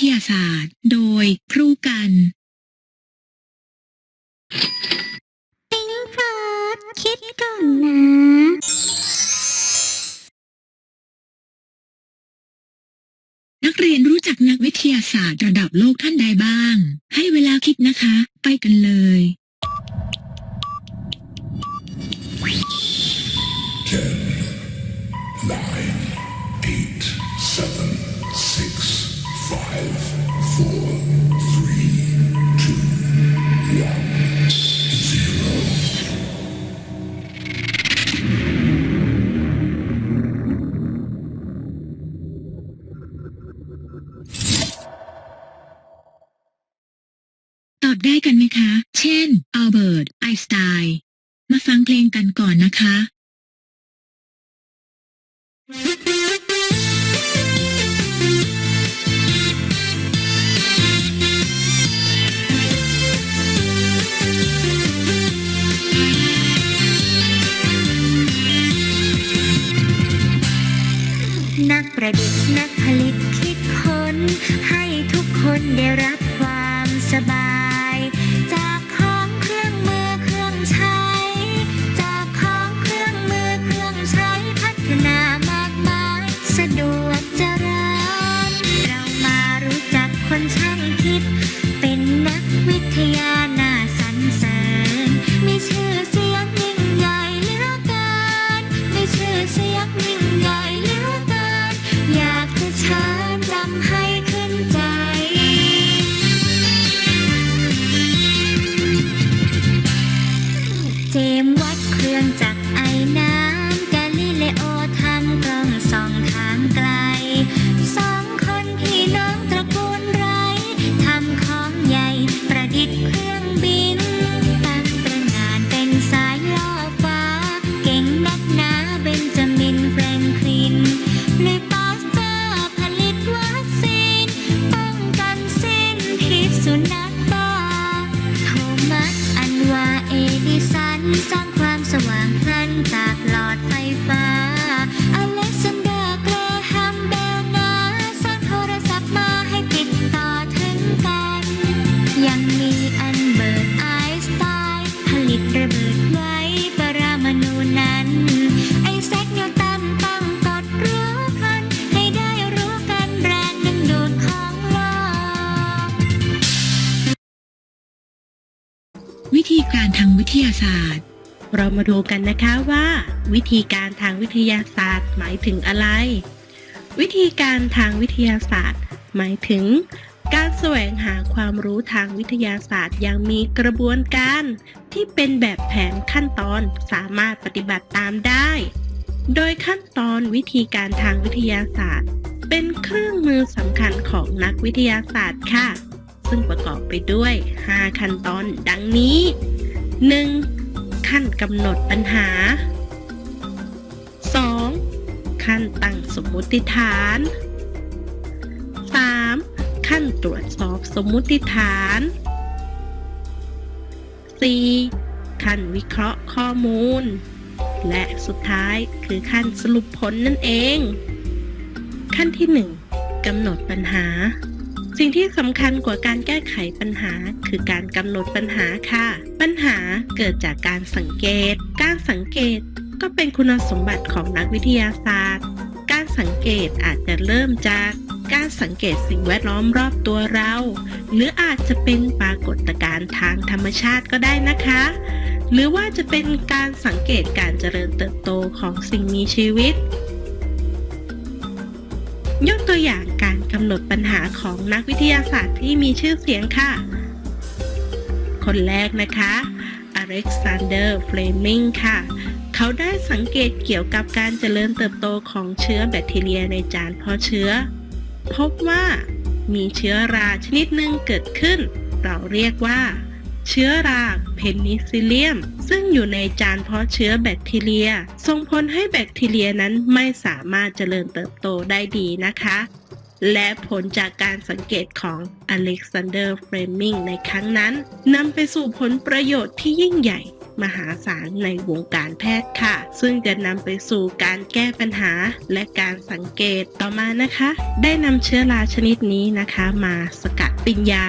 ทยาศาสตร์ โดยครูกัน ปิงฟอดคิดก่อนนะ นักเรียนรู้จักนักวิทยาศาสตร์ระดับโลกท่านใดบ้าง ให้เวลาคิดนะคะ ไปกันเลย ได้กันไหมคะ เช่นอัลเบิร์ต ไอน์สไตน์มาฟังเพลงกันก่อนนะคะ ทางวิทยาศาสตร์ เรามาดูกันนะคะว่า วิธีการทางวิทยาศาสตร์หมายถึงอะไร วิธีการทางวิทยาศาสตร์ หมายถึง การแสวงหาความรู้ทางวิทยาศาสตร์อย่างมีกระบวนการ ที่เป็นแบบแผนขั้นตอนสามารถปฏิบัติตามได้ โดยขั้นตอนวิธีการทางวิทยาศาสตร์ เป็นเครื่องมือสำคัญของนักวิทยาศาสตร์ค่ะ ซึ่งประกอบไปด้วย 5 ขั้นตอนดังนี้ 1. ขั้นกำหนดปัญหา 2. ขั้นตั้งสมมุติฐาน 3. ขั้นตรวจสอบสมมุติฐาน 4. ขั้นวิเคราะห์ข้อมูล และสุดท้ายคือขั้นสรุปผลนั่นเอง ขั้นที่ 1กำหนดปัญหา สิ่งที่สำคัญกว่าการแก้ไขปัญหา คือการกำหนดปัญหาค่ะ ปัญหาเกิดจากการสังเกต การสังเกตก็เป็นคุณสมบัติของนักวิทยาศาสตร์ การสังเกตอาจจะเริ่มจากการสังเกตสิ่งแวดล้อมรอบตัวเรา หรืออาจจะเป็นปรากฏการณ์ทางธรรมชาติก็ได้นะคะ หรือว่าจะเป็นการสังเกตการเจริญเติบโตของสิ่งมีชีวิต ยกตัวอย่างการกำหนดปัญหาของนักวิทยาศาสตร์ที่มีชื่อเสียงค่ะ คนแรกนะคะอเล็กซานเดอร์เฟลมิงค่ะ เขาได้สังเกตเกี่ยวกับการเจริญเติบโตของเชื้อแบคทีเรียในจานเพาะเชื้อ พบว่ามีเชื้อราชนิดหนึ่งเกิดขึ้น เราเรียกว่า เชื้อราเพนิซิลเลียม ซึ่งอยู่ในจานเพาะเชื้อแบคทีเรีย ส่งผลให้แบคทีเรียนั้นไม่สามารถเจริญเติบโตได้ดีนะคะ และผลจากการสังเกตของอเล็กซานเดอร์เฟรมิงในครั้งนั้นนำไปสู่ผลประโยชน์ที่ยิ่งใหญ่มหาศาลในวงการแพทย์ค่ะ ซึ่งจะนำไปสู่การแก้ปัญหาและการสังเกตต่อมานะคะ ได้นำเชื้อราชนิดนี้นะคะ มาสกัดเป็นยา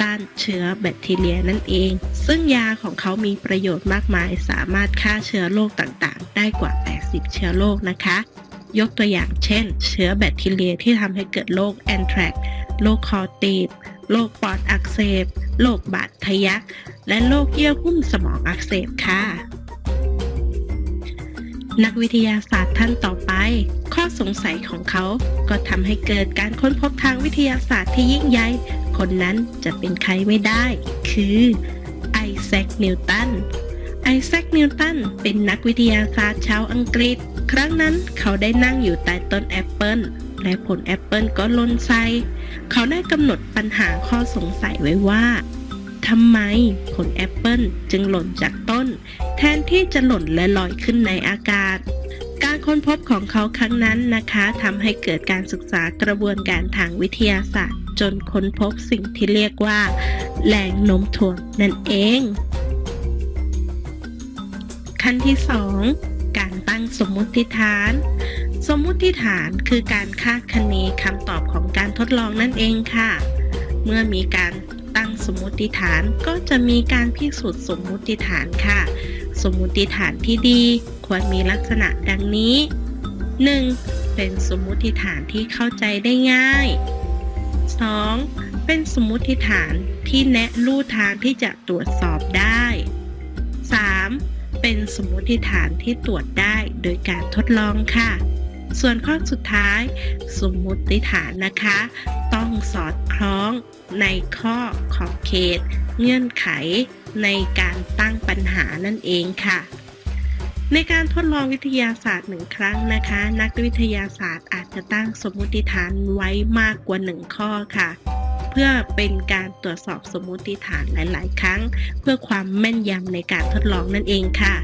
ต้านเชื้อแบคทีเรียนั่นเอง ซึ่งยาของเขามีประโยชน์มากมาย สามารถฆ่าเชื้อโรคต่างๆ ได้กว่า 80 เชื้อโรคนะคะ ยกตัวอย่างเช่น เชื้อแบคทีเรียที่ทำให้เกิดโรคแอนแทรกโรคคอตีบโรคปอดอักเสบโรคบาดทะยัก และโรคเยื่อหุ้มสมองอักเสบค่ะ นักวิทยาศาสตร์ท่านต่อไป ข้อสงสัยของเขาก็ทำให้เกิดการค้นพบทางวิทยาศาสตร์ที่ยิ่งใหญ่ คนนั้นจะเป็นใครไม่ได้ คือไอแซค นิวตัน ไอแซค นิวตัน เป็นนักวิทยาศาสตร์ชาวอังกฤษ ครั้งนั้นเขาได้นั่งอยู่ใต้ต้นแอปเปิลและผลแอปเปิลก็ล่นใส่เขาได้กำหนดปัญหาข้อสงสัยไว้ว่าทำไมผลแอปเปิลจึงหล่นจากต้น แทนที่จะหล่นและลอยขึ้นในอากาศ การค้นพบของเขาครั้งนั้นนะคะทำให้เกิดการศึกษากระบวนการทางวิทยาศาสตร์ จนค้นพบสิ่งที่เรียกว่า แรงโน้มถ่วงนั่นเอง ขั้นที่ 2 การตั้งสมมุติฐาน สมมุติฐานคือการคาดคะเนคำตอบของการทดลองนั่นเองค่ะ เมื่อมีการตั้งสมมุติฐานก็จะมีการพิสูจน์สมมุติฐานค่ะ สมมุติฐานที่ดีควรมีลักษณะดังนี้ 1. เป็นสมมุติฐานที่เข้าใจได้ง่าย 2. เป็นสมมติฐานที่แนะลู่ทางที่จะตรวจสอบได้ 3. เป็นสมมติฐานที่ตรวจได้โดยการทดลองค่ะ ส่วนข้อสุดท้าย สมมติฐานนะคะ ต้องสอดคล้องในข้อขอบเขต เงื่อนไขในการตั้งปัญหานั่นเองค่ะ ในการทดลองวิทยาศาสตร์หนึ่งครั้งนะคะ นักวิทยาศาสตร์อาจจะตั้งสมมติฐานไว้มากกว่าหนึ่งข้อค่ะ เพื่อเป็นการตรวจสอบสมมติฐานหลาย ๆ ครั้ง เพื่อความแม่นยำในการทดลองนั่นเองค่ะ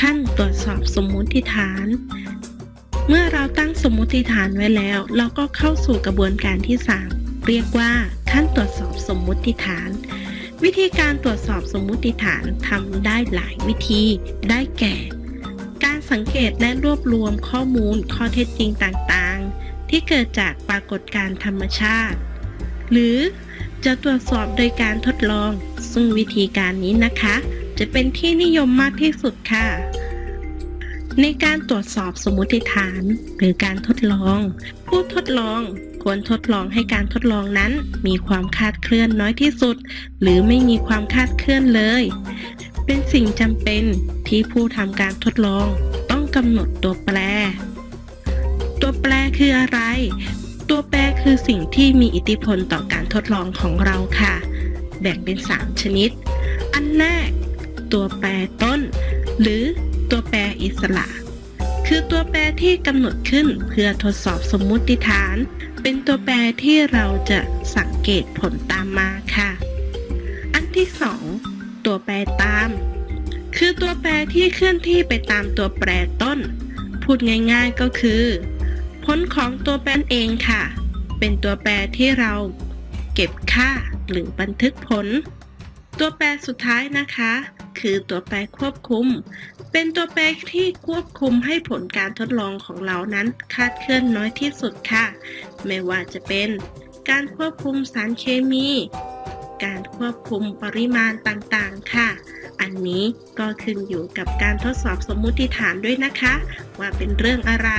ขั้นตรวจสอบสมมติฐาน เมื่อเราตั้งสมมติฐานไว้แล้ว เราก็เข้าสู่กระบวนการที่ 3 เรียกว่าขั้นตรวจสอบสมมติฐาน วิธีการตรวจสอบสมมุติฐานทำได้หลายวิธี ได้แก่ การสังเกตและรวบรวมข้อมูลข้อเท็จจริงต่างๆ ที่เกิดจากปรากฏการณ์ธรรมชาติ หรือจะตรวจสอบโดยการทดลอง ซึ่งวิธีการนี้นะคะ จะเป็นที่นิยมมากที่สุดค่ะ ในการตรวจสอบสมมติฐานหรือการทดลอง ผู้ทดลอง ควรทดลองให้การทดลองนั้น มีความคาดเคลื่อนน้อยที่สุด หรือไม่มีความคาดเคลื่อนเลย เป็นสิ่งจำเป็นที่ผู้ทำการทดลอง ต้องกำหนดตัวแปร ตัวแปรคืออะไร ตัวแปรคือสิ่งที่มีอิทธิพลต่อการทดลองของเราค่ะ แบ่งเป็น 3 ชนิด อันแรกตัวแปรต้น หรือตัวแปรอิสระ คือตัวแปรที่กำหนดขึ้นเพื่อทดสอบสมมุติฐาน เป็นตัวแปรที่เราจะสังเกตผลตามมาค่ะ อันที่ 2 ตัวแปรตาม คือตัวแปรที่เคลื่อนที่ไปตามตัวแปรต้น พูดง่ายๆก็คือ ผลของตัวแปรเองค่ะ เป็นตัวแปรที่เราเก็บค่าหรือบันทึกผล ตัวแปรสุดท้ายนะคะ คือตัวแปรควบคุม เป็นตัวแปรที่ควบคุมให้ผลการทดลองของเรานั้นคาดเคลื่อนน้อยที่สุดค่ะ ไม่ว่าจะเป็นการควบคุมสารเคมี การควบคุมปริมาณต่างๆ ค่ะ อันนี้ก็ขึ้นอยู่กับการทดสอบสมมุติฐานด้วยนะคะ ว่าเป็นเรื่องอะไร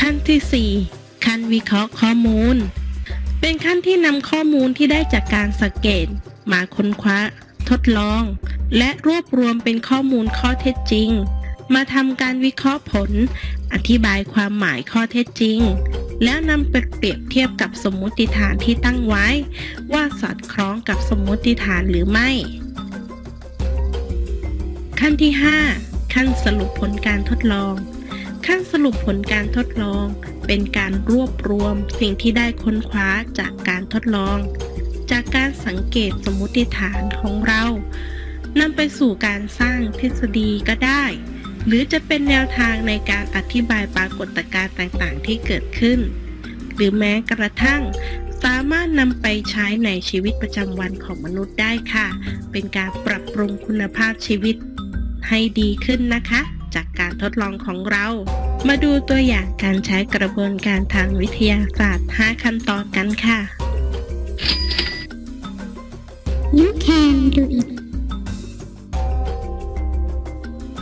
ขั้นที่ 4 ขั้นวิเคราะห์ข้อมูล เป็นขั้นที่นำข้อมูลที่ได้จากการสังเกต มาค้นคว้าทดลอง และรวบรวมเป็นข้อมูลข้อเท็จจริง มาทำการวิเคราะห์ผล อธิบายความหมายข้อเท็จจริง แล้วนำไปเปรียบเทียบกับสมมุติฐานที่ตั้งไว้ ว่าสอดคล้องกับสมมุติฐานหรือไม่ ขั้นที่ 5 ขั้นสรุปผลการทดลองขั้นสรุปผลการทดลอง เป็นการรวบรวมสิ่งที่ได้ค้นคว้าจากการทดลอง จากการสังเกตสมมุติฐานของเรา นำไปสู่การสร้างทฤษฎีก็ได้ หรือจะเป็นแนวทางในการอธิบายปรากฏการณ์ต่างๆ ที่เกิดขึ้น หรือแม้กระทั่ง สามารถนำไปใช้ในชีวิตประจำวันของมนุษย์ได้ค่ะ เป็นการปรับปรุงคุณภาพชีวิตให้ดีขึ้นนะคะ จากการทดลองของเรา มาดูตัวอย่างการใช้กระบวนการทางวิทยาศาสตร์ 5 ขั้นตอนกันค่ะ You can do it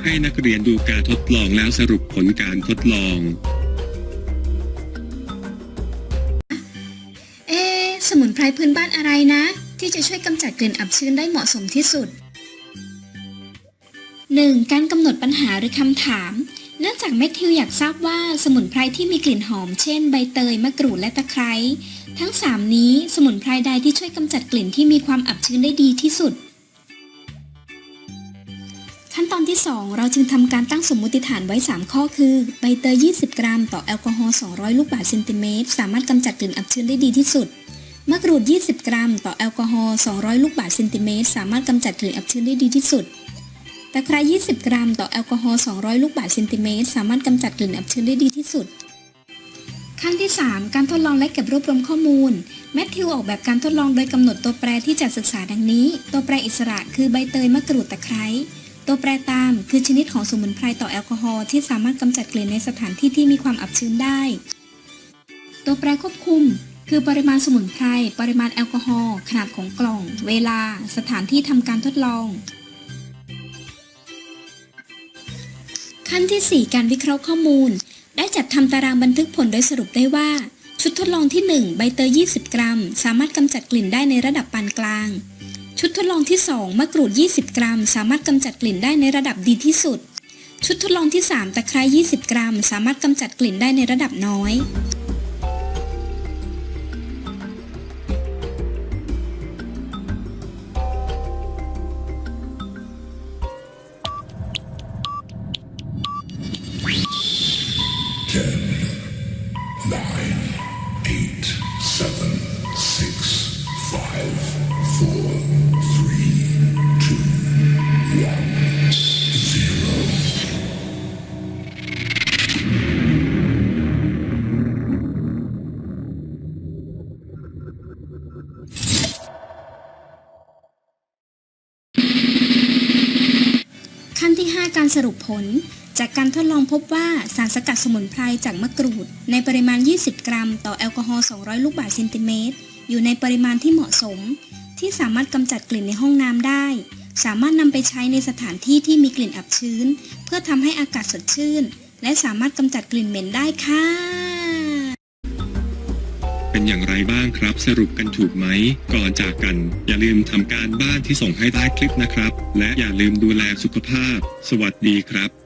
ให้นักเรียนดูการทดลองแล้วสรุปผลการทดลอง เอะสมุนไพรพื้นบ้านอะไรนะ ที่จะช่วยกำจัดกลิ่นอับชื้นได้เหมาะสมที่สุด 1. การกำหนดปัญหาหรือคำถาม เนื่องจากแมทธิวอยากทราบว่าสมุนไพรที่มีกลิ่นหอมเช่นใบเตยมะกรูดและตะไคร้ทั้ง 3 นี้สมุนไพรใดที่ช่วยกำจัดกลิ่นที่มีความอับชื้นได้ดีที่สุด นตอนที่ 2 เราจึงทำการตั้งสมมุติฐานไว้ 3 ข้อคือ ใบเตย 20 กรัม ต่อแอลกอฮอล์ 200 ลูกบาศก์เซนติเมตร สามารถกำจัดกลิ่นอับชื้นได้ดีที่สุด มะกรูด 20 กรัม ต่อแอลกอฮอล์ 200 ลูกบาศก์เซนติเมตร สามารถกำจัดกลิ่นอับชื้นได้ดีที่สุด ตะไคร้20 กรัม ต่อแอลกอฮอล์ 200 ลูกบาศก์เซนติเมตร สามารถกำจัดกลิ่นอับชื้นได้ดีที่สุดขั้นที่ 3 การทดลองและเก็บรวบรวมข้อมูล แมทธิวออกแบบการทดลองโดยกำหนดตัวแปรที่จะศึกษาดังนี้ ตัวแปรอิสระคือใบเตยมะกรูดตะไคร้ ตัวแปรตามคือชนิดของสมุนไพรต่อแอลกอฮอล์ที่สามารถกำจัดกลิ่นในสถานที่ที่มีความอับชื้นได้ ตัวแปรควบคุม คือปริมาณสมุนไพร ปริมาณแอลกอฮอล์ ขนาดของกล่อง เวลา สถานที่ทำการทดลอง ขั้นที่ 4 การวิเคราะห์ข้อมูล ได้จัดทำตารางบันทึกผลโดยสรุปได้ว่า ชุดทดลองที่ 1 ใบเตย 20 กรัม สามารถกำจัดกลิ่นได้ในระดับปานกลาง ชุดทดลองที่ 2 มะกรูด 20 กรัม สามารถกำจัดกลิ่นได้ในระดับดีที่สุด ชุดทดลองที่ 3 ตะไคร้20 กรัม สามารถกำจัดกลิ่นได้ในระดับน้อย การสรุปผล จากการทดลองพบว่าสารสกัดสมุนไพรจากมะกรูด ในปริมาณ 20 กรัม ต่อแอลกอฮอล์ 200 ลูกบาศก์เซนติเมตร อยู่ในปริมาณที่เหมาะสม ที่สามารถกำจัดกลิ่นในห้องน้ำได้ สามารถนำไปใช้ในสถานที่ที่มีกลิ่นอับชื้น เพื่อทำให้อากาศสดชื่น และสามารถกำจัดกลิ่นเหม็นได้ค่ะ อย่างไรบ้างครับ สรุปกันถูกไหม ก่อนจากกัน อย่าลืมทำการบ้านที่ส่งให้ใต้คลิปนะครับ และอย่าลืมดูแลสุขภาพ สวัสดีครับ